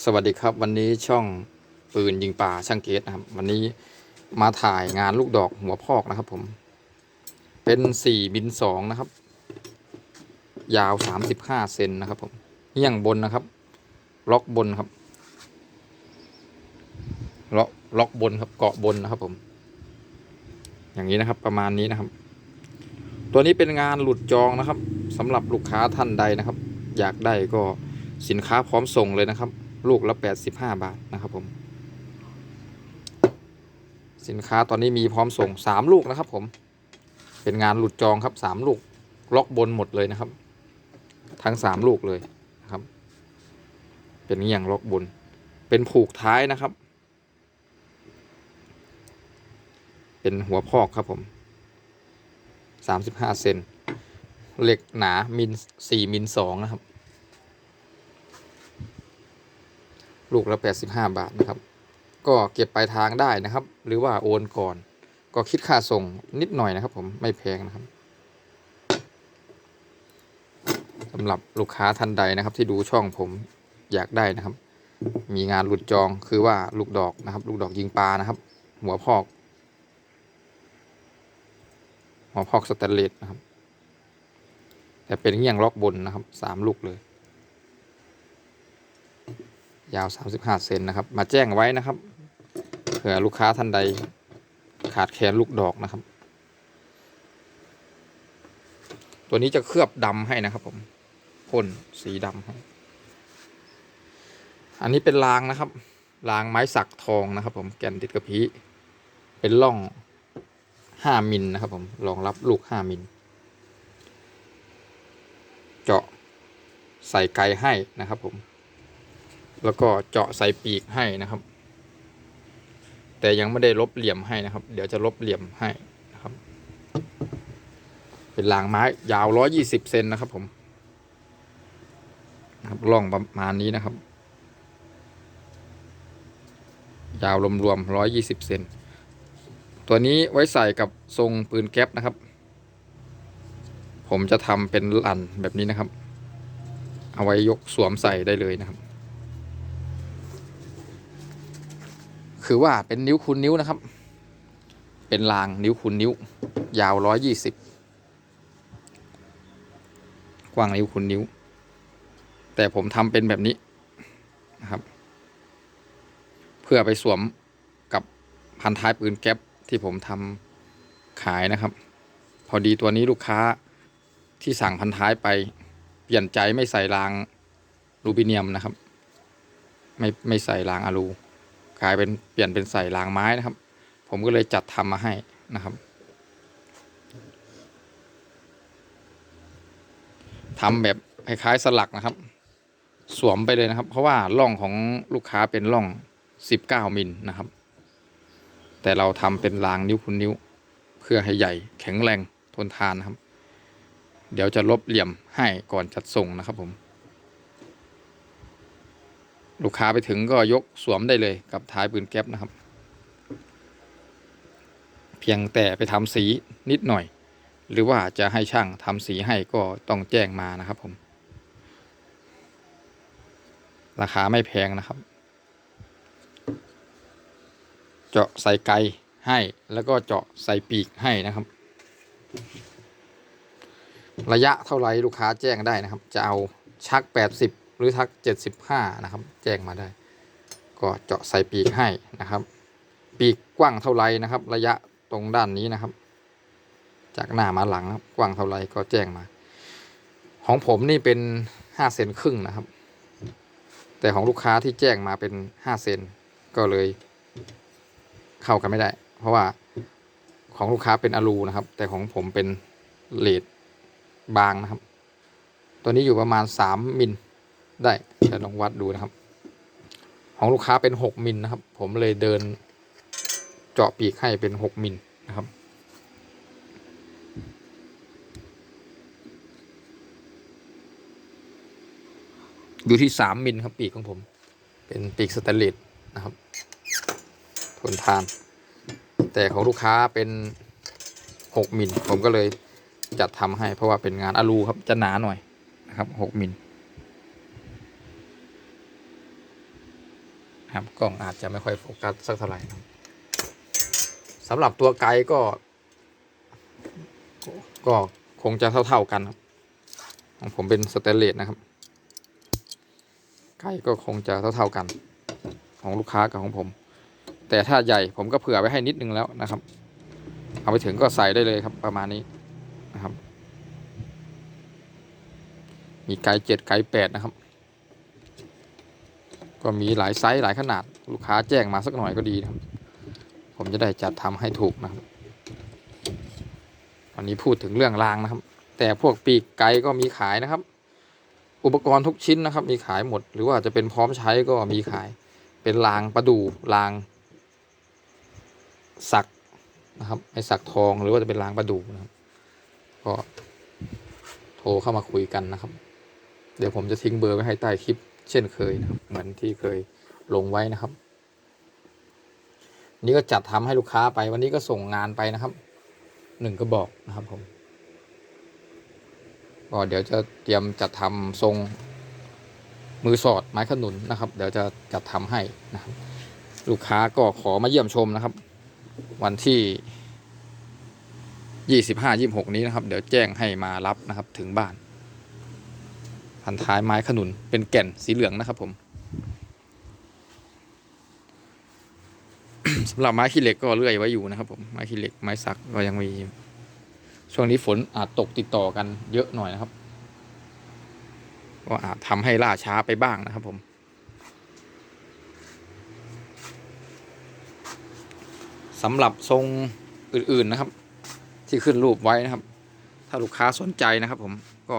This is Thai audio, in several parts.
สวัสดีครับวันนี้ช่องปืนยิงป่าช่างเกตนะครับ วันนี้มาถ่ายงานลูกดอกหัวพอกนะครับ ผม เป็นสี่บินสองนะครับ ยาวสามสิบห้าเซนนะครับ ผมเหี้ยงบนนะครับ ล็อกบนครับล็อกล็อกบนครับเกาะบนนะครับ ผม อย่างนี้นะครับ ประมาณนี้นะครับ ตัวนี้เป็นงานหลุดจองนะครับสำหรับลูกค้าท่านใดนะครับ อยากได้ก็สินค้าพร้อมส่งเลยนะครับ ลูกละ 85 บาทนะครับผม สินค้าตอนนี้มีพร้อมส่ง 3 ลูกนะครับผม เป็นงานหลุดจองครับ 3 ลูก ล็อกบนหมดเลยนะครับ ทั้ง 3 ลูกเลยนะครับ เป็นเงี้ยงล็อกบน เป็นผูกท้ายนะครับ เป็นหัวพอกครับผม 35 เซนเหล็กหนามิล4มิล2นะครับ ลูกละ 85 บาทนะครับ ก็เก็บปลายทางได้นะครับ หรือว่าโอนก่อน ก็คิดค่าส่งนิดหน่อยนะครับผมไม่แพงนะครับสำหรับลูกค้าท่านใดนะครับ ที่ดูช่องผมอยากได้นะครับ มีงานหลุดจองคือว่าลูกดอกนะครับ ลูกดอกยิงปลานะครับ หัวพอก หัวพอกสแตนเลสนะครับ แต่เป็นเงี้ยงล็อกบนนะครับสามลูกเลย ยาว 35 เซนนะครับ มาแจ้งไว้นะครับ เผื่อลูกค้าท่านใดขาดแคลนลูกดอกนะครับ ตัวนี้จะเคลือบดำให้นะครับผมพ่นสีดำให้อันนี้เป็นรางนะครับรางไม้สักทองนะครับผมแกนติดกระพี้เป็นร่อง 5 มิลนะครับผมรองรับลูก 5 มิล เจาะใส่ไกลให้นะครับผม แล้วก็เจาะใส่ปีกให้นะครับ แต่ยังไม่ได้ลบเหลี่ยมให้นะครับ เดี๋ยวจะลบเหลี่ยมให้นะครับ เป็นรางไม้ยาว120เซนนะครับ ผมนะครับล่องประมาณนี้นะครับ ยาวรวมๆ120เซนตัวนี้ไว้ใส่กับทรงปืนแก๊ปนะครับ ผมจะทำเป็นลันแบบนี้นะครับ เอาไว้ยกสวมใส่ได้เลยนะครับ คือว่าเป็นนิ้วคูณนิ้วนะครับ เป็นรางนิ้วคูณนิ้ว ยาวร้อยยี่สิบกว้างนิ้วคูณนิ้ว แต่ผมทำเป็นแบบนี้นะครับ เพื่อไปสวมกับพันท้ายปืนแก๊ปที่ผมทำขายนะครับ พอดีตัวนี้ลูกค้าที่สั่งพันท้ายไป เปลี่ยนใจไม่ใส่รางลูบิเนียมนะครับ ไม่ไม่ใส่รางอะลู กลายเป็นเปลี่ยนเป็นใส่รางไม้นะครับ ผมก็เลยจัดทำมาให้นะครับทำแบบคล้ายๆสลักนะครับ สวมไปเลยนะครับ เพราะว่าร่องของลูกค้าเป็นร่อง 19มิลนะครับ แต่เราทำเป็นรางนิ้วคุณนิ้ว เพื่อให้ใหญ่แข็งแรงทนทานนะครับ เดี๋ยวจะลบเหลี่ยมให้ก่อนจัดส่งนะครับผม ลูกค้าไปถึงก็ยกสวมได้เลยกับท้ายปืนแก๊ปนะครับ เพียงแต่ไปทำสีนิดหน่อย หรือว่าจะให้ช่างทำสีให้ก็ต้องแจ้งมานะครับผม ราคาไม่แพงนะครับ เจาะใส่ไกให้แล้วก็เจาะใส่ปีกให้นะครับ ระยะเท่าไรลูกค้าแจ้งได้นะครับ จะเอาชัก 80 รือทัก 75 นะครับ แจ้งมาได้ ก็เจาะใส่ปีกให้นะครับ ปีกกว้างเท่าไรนะครับ ระยะตรงด้านนี้นะครับ จากหน้ามาหลังครับกว้างเท่าไรก็แจ้งมา ของผมนี่เป็น 5 เซนครึ่งนะครับ แต่ของลูกค้าที่แจ้งมาเป็น 5 เซนก็เลยเข้ากันไม่ได้ เพราะว่าของลูกค้าเป็นอะลูนะครับ แต่ของผมเป็นเลดบางนะครับ ตัวนี้อยู่ประมาณ 3 มิล ได้จะลองวัดดูนะครับ ของลูกค้าเป็น6มิลนะครับ ผมเลยเดินเจาะปีกให้เป็น6มิลนะครับอยู่ที่3มิลครับปีกของผม เป็นปีกสแตนเลสนะครับทนทาน แต่ของลูกค้าเป็น6มิลผมก็เลยจัดทำให้เพราะว่าเป็นงานอะลูครับจะหนาหน่อยนะครับ6มิล ครับกล้องอาจจะไม่ค่อยโฟกัสสักเท่าไหร่สำหรับตัวไกด์ก็ ก็คงจะเท่า ๆกันครับของผมเป็นสเตนเลสนะครับ ไกด์ก็คงจะเท่าๆกัน ของลูกค้ากับของผม แต่ถ้าใหญ่ผมก็เผื่อไว้ให้นิดนึงแล้วนะครับ เอาไปถึงก็ใส่ได้เลยครับประมาณนี้นะครับ มีไกด์เจ็ดไกด์แปดนะครับ ก็มีหลายไซส์หลายขนาดลูกค้าแจ้งมาสักหน่อยก็ดีนะครับผมจะได้จัดทำให้ถูกนะครับวันนี้พูดถึงเรื่องรางนะครับ แต่พวกปีกไก่ก็มีขายนะครับ อุปกรณ์ทุกชิ้นนะครับ มีขายหมด หรือว่าจะเป็นพร้อมใช้ก็มีขาย เป็นรางประดู่ราง สักนะครับไอสักทองหรือว่าจะเป็นรางประดู่นะครับ ก็โทรเข้ามาคุยกันนะครับ เดี๋ยวผมจะทิ้งเบอร์ไว้ให้ใต้คลิป เช่นเคยนะครับเหมือนที่เคยลงไว้นะครับ นี่ก็จัดทำให้ลูกค้าไป วันนี้ก็ส่งงานไปนะครับหนึ่งกระบอกนะครับผมก็เดี๋ยวจะเตรียมจัดทำทรงมือสอดไม้ขนุนนะครับ เดี๋ยวจะจัดทำให้นะครับ ลูกค้าก็ขอมาเยี่ยมชมนะครับ วันที่ยี่สิบห้ายี่บหกนี้นะครับ เดี๋ยวแจ้งให้มารับนะครับถึงบ้าน พันท้ายไม้ขนุนเป็นแก่นสีเหลืองนะครับผมสำหรับไม้ขี้เหล็กก็เลื่อยไว้อยู่นะครับผมไม้ขี้เหล็กไม้สักก็ยังมีช่วงนี้ฝนอาจตกติดต่อกันเยอะหน่อยนะครับ ก็อาจทำให้ล่าช้าไปบ้างนะครับผมสำหรับทรงอื่นๆนะครับ ที่ขึ้นรูปไว้นะครับ ถ้าลูกค้าสนใจนะครับผมก็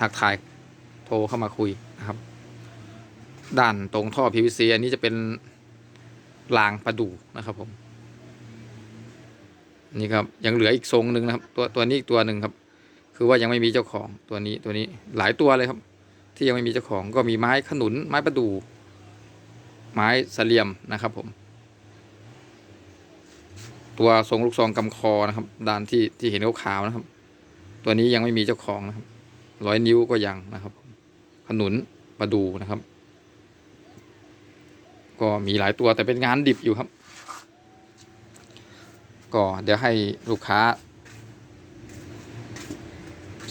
ทักทายโทรเข้ามาคุยนะครับ ด้านตรงท่อ PVC อันนี้จะเป็นรางประดู่นะครับผม นี่ครับยังเหลืออีกทรงหนึ่งนะครับ ตัวตัวนี้อีกตัวหนึ่งครับ คือว่ายังไม่มีเจ้าของตัวนี้ตัวนี้หลายตัวเลยครับ ที่ยังไม่มีเจ้าของก็มีไม้ขนุนไม้ประดู่ไม้เสลียมนะครับผม ตัวทรงลูกซองกำคอนะครับด้านที่ที่เห็นขาวๆนะครับ ตัวนี้ยังไม่มีเจ้าของนะครับ ร้อยนิ้วก็ยังนะครับ ขนุนประดูนะครับ ก็มีหลายตัวแต่เป็นงานดิบอยู่ครับ ก็เดี๋ยวให้ลูกค้า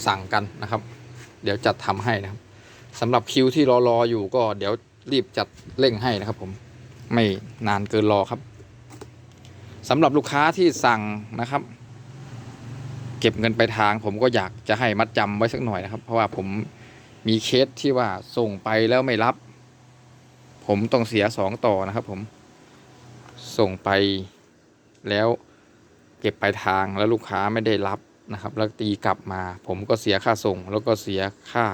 สั่งกันนะครับ เดี๋ยวจัดทำให้นะครับสำหรับคิวที่รอรออยู่ก็เดี๋ยวรีบจัดเร่งให้นะครับ ผมไม่นานเกินรอครับสำหรับลูกค้าที่สั่งนะครับ เก็บเงินไปทาง ผมก็อยากจะให้มัดจำไว้สักหน่อยนะครับ เพราะว่าผมมีเคสที่ว่าส่งไปแล้วไม่รับ ผมต้องเสียสองต่อนะครับผมส่งไปแล้วเก็บไปลายทางแล้วลูกค้าไม่ได้รับนะครับ แล้วตีกลับมา ผมก็เสียค่าส่ง แล้วก็เสียค่า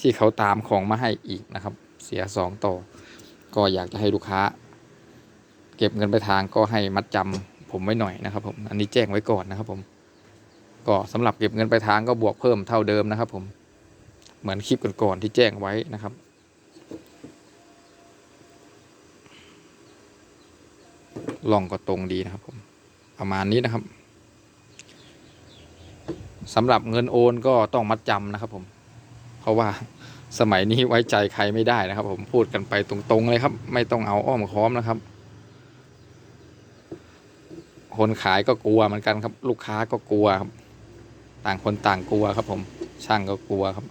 ที่เขาตามของมาให้อีกนะครับ เสียสองต่อ ก็อยากจะให้ลูกค้า เก็บเงินไปลายทางก็ให้มัดจำผมไว้หน่อยนะครับผมอันนี้แจ้งไว้ก่อนนะครับผม ก็สำหรับเก็บเงินไปลายทางก็บวกเพิ่มเท่าเดิมนะครับ ผมเหมือนคลิปก่อนๆที่แจ้งไว้นะครับล่องก็ตรงดีนะครับผมประมาณนี้นะครับสำหรับเงินโอนก็ต้องมัดจำนะครับ ผม เพราะว่าสมัยนี้ไว้ใจใครไม่ได้นะครับ ผมพูดกันไปตรงๆเลยครับ ไม่ต้องเอาอ้อมค้อมนะครับ คนขายก็กลัวเหมือนกันครับ ลูกค้าก็กลัวครับ ต่างคนต่างกลัวครับ ผมช่างก็กลัวครับ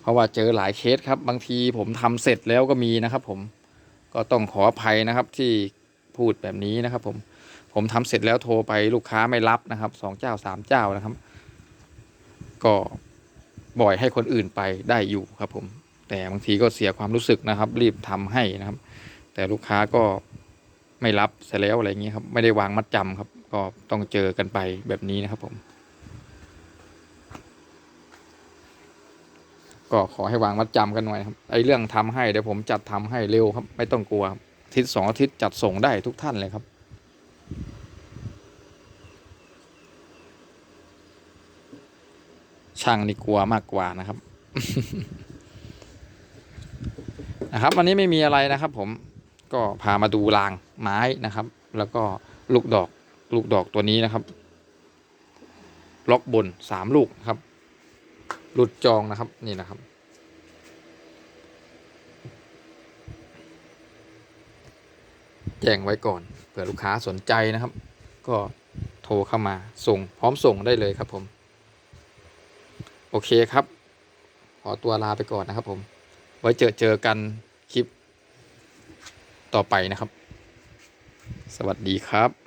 เพราะว่าเจอหลายเคสครับ บางทีผมทำเสร็จแล้วก็มีนะครับ ผมก็ต้องขออภัยนะครับที่พูดแบบนี้นะครับ ผมผมทำเสร็จแล้วโทรไปลูกค้าไม่รับนะครับสองเจ้าสามเจ้านะครับ ก็บ่อยให้คนอื่นไปได้อยู่ครับ ผม แต่บางทีก็เสียความรู้สึกนะครับ รีบทำให้นะครับ แต่ลูกค้าก็ไม่รับเสียแล้วอะไรอย่างนี้ครับ ไม่ได้วางมัดจำครับ ก็ต้องเจอกันไปแบบนี้นะครับ ผม ก็ขอให้วางมัดจำกันหน่อยครับไอ้เรื่องทำให้เดี๋ยวผมจัดทำให้เร็วครับ ไม่ต้องกลัวอาทิตย์สองอาทิตย์จัดส่งได้ทุกท่านเลยครับช่างนี่กลัวมากกว่านะครับ นะครับ วันนี้ไม่มีอะไรนะครับ ผมก็พามาดูรางไม้นะครับ แล้วก็ลูกดอกลูกดอกตัวนี้นะครับ ล็อกบนสามลูกครับ หลุดจองนะครับนี่นะครับ แจ้งไว้ก่อนเผื่อลูกค้าสนใจนะครับ ก็โทรเข้ามาส่งพร้อมส่งได้เลยครับผม โอเคครับ ขอตัวลาไปก่อนนะครับผม ไว้เจอเจอกันคลิปต่อไปนะครับ สวัสดีครับ